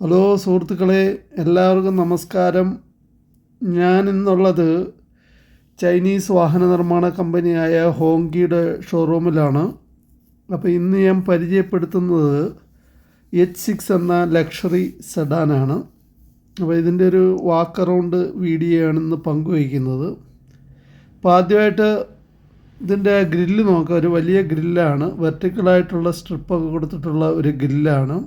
Hello സുഹൃത്തുക്കളെ എല്ലാവർക്കും നമസ്കാരം. ഞാൻ ഇന്നുള്ളത് ചൈനീസ് വാഹന നിർമ്മാണ കമ്പനിയായ ഹോങ്കിയുടെ ഷോറൂമിലാണ്. അപ്പോൾ ഇന്ന് ഞാൻ പരിചയപ്പെടുത്തുന്നത് എച്ച് സിക്സ് എന്ന ലക്ഷറി സെഡാനാണ്. അപ്പോൾ ഇതിന്റെ ഒരു വാക്ക് അറൗണ്ട് വീഡിയോ ആണ് ഇന്ന് പങ്കുവയ്ക്കുന്നത്. അപ്പോൾ ആദ്യമായിട്ട് ഇതിന്റെ ഗ്രില്ല് നോക്കുക ഒരു വലിയ ഗ്രില്ലാണ്. വെർട്ടിക്കലായിട്ടുള്ള സ്ട്രിപ്പൊക്കെ കൊടുത്തിട്ടുള്ള ഒരു ഗ്രില്ലാണ്.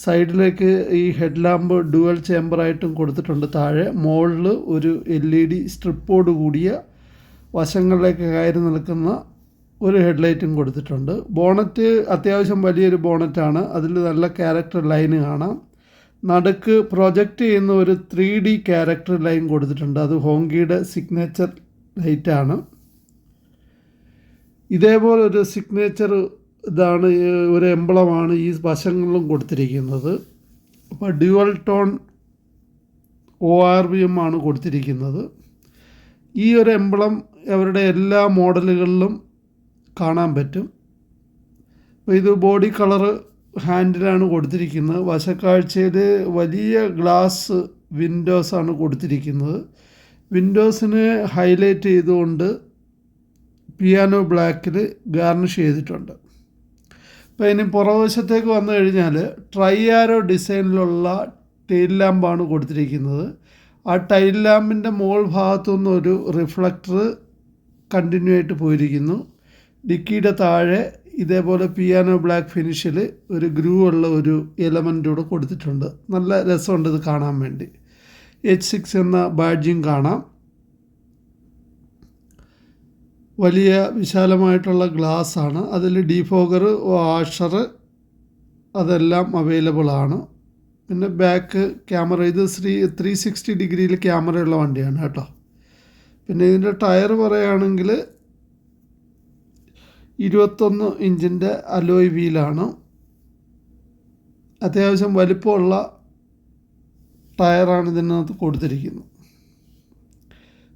സൈഡിലേക്ക് ഈ ഹെഡ് ലാമ്പ് ഡുവൽ ചേമ്പറായിട്ടും കൊടുത്തിട്ടുണ്ട്. താഴെ മുകളിൽ ഒരു എൽ ഇ ഡി സ്ട്രിപ്പോട് കൂടിയ വശങ്ങളിലേക്ക് കയറി നിൽക്കുന്ന ഒരു ഹെഡ്ലൈറ്റും കൊടുത്തിട്ടുണ്ട്. ബോണറ്റ് അത്യാവശ്യം വലിയൊരു ബോണറ്റാണ്. അതിൽ നല്ല ക്യാരക്ടർ ലൈന് കാണാം. നടുക്ക് പ്രൊജക്റ്റ് ചെയ്യുന്ന ഒരു ത്രീ ഡി ക്യാരക്ടർ ലൈൻ കൊടുത്തിട്ടുണ്ട്. അത് ഹോങ്കിയുടെ സിഗ്നേച്ചർ ലൈറ്റാണ്. ഇതേപോലെ ഒരു സിഗ്നേച്ചർ ഇതാണ് ഒരു എംബ്ലമാണ് ഈ വശങ്ങളിലും കൊടുത്തിരിക്കുന്നത്. അപ്പോൾ dual tone O R B M ആണ് കൊടുത്തിരിക്കുന്നത്. ഈ ഒരു എംബ്ലം അവരുടെ എല്ലാ മോഡലുകളിലും കാണാൻ പറ്റും. അപ്പോൾ ഇത് ബോഡി കളറ് ഹാൻഡിലാണ് കൊടുത്തിരിക്കുന്നത്. വശക്കാഴ്ചയിൽ വലിയ ഗ്ലാസ് വിൻഡോസ് ആണ് കൊടുത്തിരിക്കുന്നത്. വിൻഡോസിന് ഹൈലൈറ്റ് ചെയ്തുകൊണ്ട് പിയാനോ ബ്ലാക്കിൽ ഗാർണിഷ് ചെയ്തിട്ടുണ്ട്. അപ്പോൾ ഇനി പുറവശത്തേക്ക് വന്നു കഴിഞ്ഞാൽ ട്രൈ ആരോ ഡിസൈനിലുള്ള ടെയിൽ ലാമ്പാണ് കൊടുത്തിരിക്കുന്നത്. ആ ടൈൽ ലാമ്പിന്റെ മുകൾ ഭാഗത്തു ഒരു റിഫ്ലക്ടർ കണ്ടിന്യൂ ആയിട്ട് പോയിരിക്കുന്നു. ഡിക്കിയുടെ താഴെ ഇതേപോലെ പിയാനോ ബ്ലാക്ക് ഫിനിഷിൽ ഒരു ഗ്രൂ ഉള്ള ഒരു എലമെന്റ് കൂടെ കൊടുത്തിട്ടുണ്ട്. നല്ല രസമുണ്ട് ഇത് കാണാൻ വേണ്ടി. എച്ച് സിക്സ് എന്ന ബാഡ്ജിങ് കാണാം. വലിയ വിശാലമായിട്ടുള്ള ഗ്ലാസ് ആണ് അതിൽ ഡീഫോഗർ വാഷർ അതെല്ലാം അവൈലബിൾ ആണ് പിന്നെ ബാക്ക് ക്യാമറ ഇത് ശ്രീ ത്രീ സിക്സ്റ്റി ഡിഗ്രിയിൽ ക്യാമറയുള്ള വണ്ടിയാണ് കേട്ടോ. പിന്നെ ഇതിന്റെ ടയർ പറയുകയാണെങ്കിൽ ഇരുപത്തൊന്ന് ഇഞ്ചിന്റെ അലോയ് വീലാണ്. അത്യാവശ്യം വലിപ്പമുള്ള ടയറാണ് ഇതിനകത്ത് കൊടുത്തിരിക്കുന്നത്.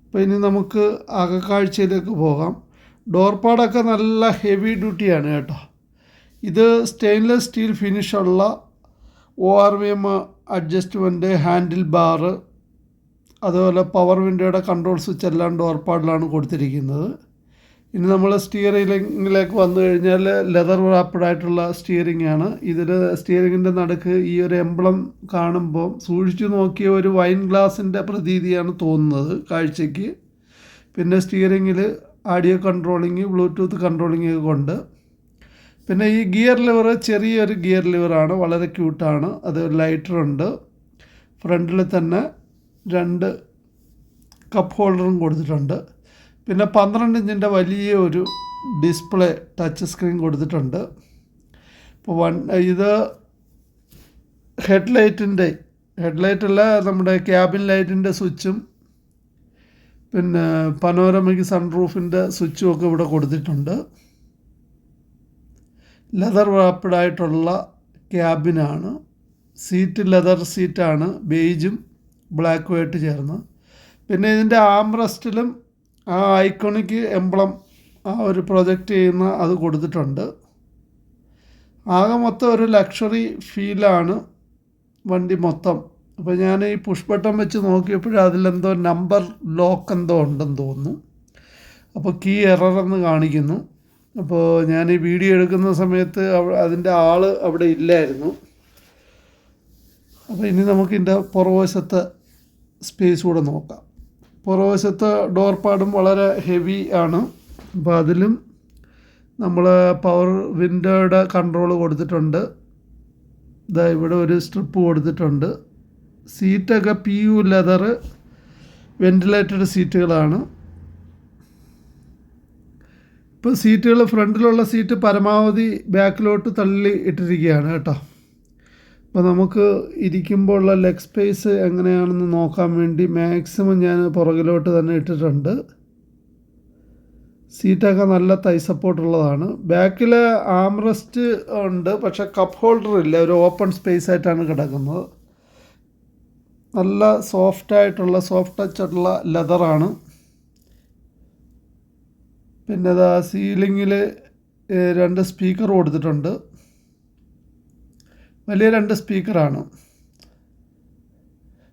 അപ്പോൾ ഇനി നമുക്ക് അകക്കാഴ്ചയിലേക്ക് പോകാം. ഡോർപാടൊക്കെ നല്ല ഹെവി ഡ്യൂട്ടിയാണ് കേട്ടോ. ഇത് stainless steel ഫിനിഷുള്ള O R V M adjustment handle bar അതുപോലെ പവർ വിൻഡോയുടെ കൺട്രോൾ സ്വിച്ച് എല്ലാം ഡോർപാഡിലാണ് കൊടുത്തിരിക്കുന്നത്. ഇനി നമ്മൾ സ്റ്റിയറിംഗിലേക്ക് വന്നു കഴിഞ്ഞാൽ ലെതർ റാപ്പിഡായിട്ടുള്ള സ്റ്റിയറിംഗ് ആണ്. ഇതിൽ സ്റ്റിയറിങ്ങിന്റെ നടുക്ക് ഈ ഒരു എംബ്ലം കാണുമ്പോൾ സൂക്ഷിച്ചു നോക്കിയ ഒരു വൈൻ ഗ്ലാസിന്റെ പ്രതീതിയാണ് തോന്നുന്നത് കാഴ്ചയ്ക്ക്. പിന്നെ സ്റ്റിയറിങ്ങിൽ ആഡിയോ കൺട്രോളിങ് ബ്ലൂടൂത്ത് കൺട്രോളിങ് ഒക്കെ കൊണ്ട്. പിന്നെ ഈ ഗിയർ ലിവർ ചെറിയൊരു ഗിയർ ലിവറാണ് വളരെ ക്യൂട്ടാണ് അത് ലൈറ്ററുണ്ട് ഫ്രണ്ടിൽ തന്നെ രണ്ട് കപ്പ് ഹോൾഡറും കൊടുത്തിട്ടുണ്ട്. പിന്നെ പന്ത്രണ്ട് ഇഞ്ചിന്റെ വലിയ ഒരു ഡിസ്പ്ലേ ടച്ച് സ്ക്രീൻ കൊടുത്തിട്ടുണ്ട്. ഇപ്പോൾ വൺ ഇത് ഹെഡ്ലൈറ്റിന്റെ ഹെഡ്ലൈറ്റല്ല നമ്മുടെ ക്യാബിൻ ലൈറ്റിന്റെ സ്വിച്ചും പിന്നെ പനോരമയ്ക്ക് സൺറൂഫിന്റെ സ്വിച്ചും ഒക്കെ ഇവിടെ കൊടുത്തിട്ടുണ്ട്. ലെതർ റാപ്പിഡായിട്ടുള്ള ക്യാബിനാണ്. സീറ്റ് ലെതർ സീറ്റാണ് ബേജും ബ്ലാക്കുമായിട്ട് ചേർന്ന് പിന്നെ ഇതിന്റെ ആംറസ്റ്റിലും ആ ഐക്കോണിക് എംബ്ലം ആ ഒരു പ്രൊജക്റ്റ് ചെയ്യുന്ന അത് കൊടുത്തിട്ടുണ്ട്. ആകെ മൊത്തം ഒരു ലക്ഷറി ഫീലാണ് വണ്ടി മൊത്തം. അപ്പോൾ ഞാൻ ഈ പുഷ് ബട്ടൺ വെച്ച് നോക്കിയപ്പോഴും അതിലെന്തോ നമ്പർ ലോക്ക് എന്തോ ഉണ്ടെന്ന് തോന്നുന്നു. അപ്പോൾ കീ എറർ എന്ന് കാണിക്കുന്നു. അപ്പോൾ ഞാൻ ഈ വീഡിയോ എടുക്കുന്ന സമയത്ത് അതിന്റെ ആൾ അവിടെ ഇല്ലായിരുന്നു. അപ്പോൾ ഇനി നമുക്ക് ഇതിന്റെ പുറവശത്തെ സ്പേസ് കൂടെ നോക്കാം. പുറവശത്ത് ഡോർ പാടും വളരെ ഹെവി ആണ്. അപ്പോൾ അതിലും നമ്മൾ പവർ വിൻഡോയുടെ കൺട്രോൾ കൊടുത്തിട്ടുണ്ട്. ഇതാ ഇവിടെ ഒരു സ്ട്രിപ്പ് കൊടുത്തിട്ടുണ്ട്. സീറ്റൊക്കെ പി യു ലെതർ വെന്റിലേറ്റഡ് സീറ്റുകളാണ് ഇപ്പോൾ സീറ്റുകൾ ഫ്രണ്ടിലുള്ള സീറ്റ് പരമാവധി ബാക്കിലോട്ട് തള്ളി ഇട്ടിരിക്കുകയാണ് കേട്ടോ. അപ്പോൾ നമുക്ക് ഇരിക്കുമ്പോൾ ഉള്ള ലെഗ് സ്പേസ് എങ്ങനെയാണെന്ന് നോക്കാൻ വേണ്ടി മാക്സിമം ഞാൻ പുറകിലോട്ട് തന്നെ ഇട്ടിട്ടുണ്ട്. സീറ്റൊക്കെ നല്ല തൈ സപ്പോർട്ട് ഉള്ളതാണ്. ബാക്കിൽ ആംറസ്റ്റ് ഉണ്ട് പക്ഷെ കപ്പ് ഹോൾഡർ ഇല്ല ഒരു ഓപ്പൺ സ്പേസ് ആയിട്ടാണ് കിടക്കുന്നത്. നല്ല സോഫ്റ്റ് ആയിട്ടുള്ള സോഫ്റ്റ് ടച്ച് ആയിട്ടുള്ള ലെതറാണ് പിന്നെ അത് സീലിങ്ങിൽ രണ്ട് സ്പീക്കർ കൊടുത്തിട്ടുണ്ട്. വലിയ രണ്ട് സ്പീക്കറാണ്.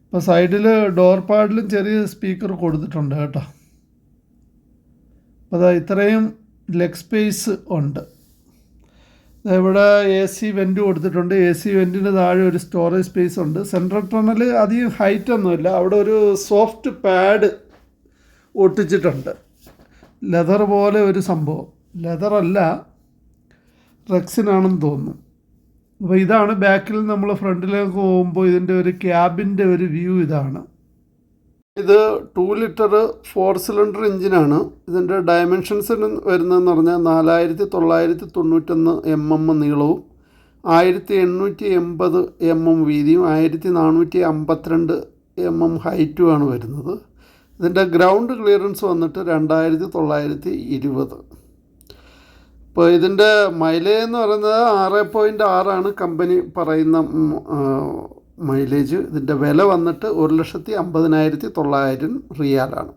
അപ്പോൾ സൈഡിൽ ഡോർ പാഡിലും ചെറിയ സ്പീക്കർ കൊടുത്തിട്ടുണ്ട് കേട്ടോ. അപ്പോൾ അതാ ഇത്രയും ലെഗ് സ്പേസ് ഉണ്ട്. ഇവിടെ എ സി വെന്റ് കൊടുത്തിട്ടുണ്ട്. എ സി വെന്റിന് താഴെ ഒരു സ്റ്റോറേജ് സ്പേസ് ഉണ്ട്. സെൻട്രൽ ടണൽ അധികം ഹൈറ്റ് ഒന്നുമില്ല. അവിടെ ഒരു സോഫ്റ്റ് പാഡ് ഒട്ടിച്ചിട്ടുണ്ട്. ലെതർ പോലെ ഒരു സംഭവം. ലെതറല്ല റെക്സിനാണെന്ന് തോന്നുന്നു. അപ്പോൾ ഇതാണ് ബാക്കിൽ നമ്മൾ ഫ്രണ്ടിലേക്ക് പോകുമ്പോൾ ഇതിന്റെ ഒരു ക്യാബിന്റെ ഒരു വ്യൂ ഇതാണ്. ഇത് ടു ലിറ്റർ ഫോർ സിലിണ്ടർ എഞ്ചിനാണ് ഇതിന്റെ ഡയമെൻഷൻസ് വരുന്നതെന്ന് പറഞ്ഞാൽ നാലായിരത്തി തൊള്ളായിരത്തി തൊണ്ണൂറ്റൊന്ന് എം എം നീളവും ആയിരത്തി എണ്ണൂറ്റി എൺപത് എം എം വീതിയും ആയിരത്തി നാനൂറ്റി അമ്പത്തിരണ്ട് എം എം ഹൈറ്റുമാണ് വരുന്നത്. ഇതിന്റെ ഗ്രൗണ്ട് ക്ലിയറൻസ് വന്നിട്ട് രണ്ടായിരത്തി തൊള്ളായിരത്തി ഇരുപത് ഇപ്പോൾ ഇതിന്റെ മൈലേജ് എന്ന് പറയുന്നത് ആറ് പോയിന്റ് ആറാണ് കമ്പനി പറയുന്ന മൈലേജ് ഇതിന്റെ വില വന്നിട്ട് ഒരു ലക്ഷത്തി അമ്പതിനായിരത്തി തൊള്ളായിരം റിയാലാണ്.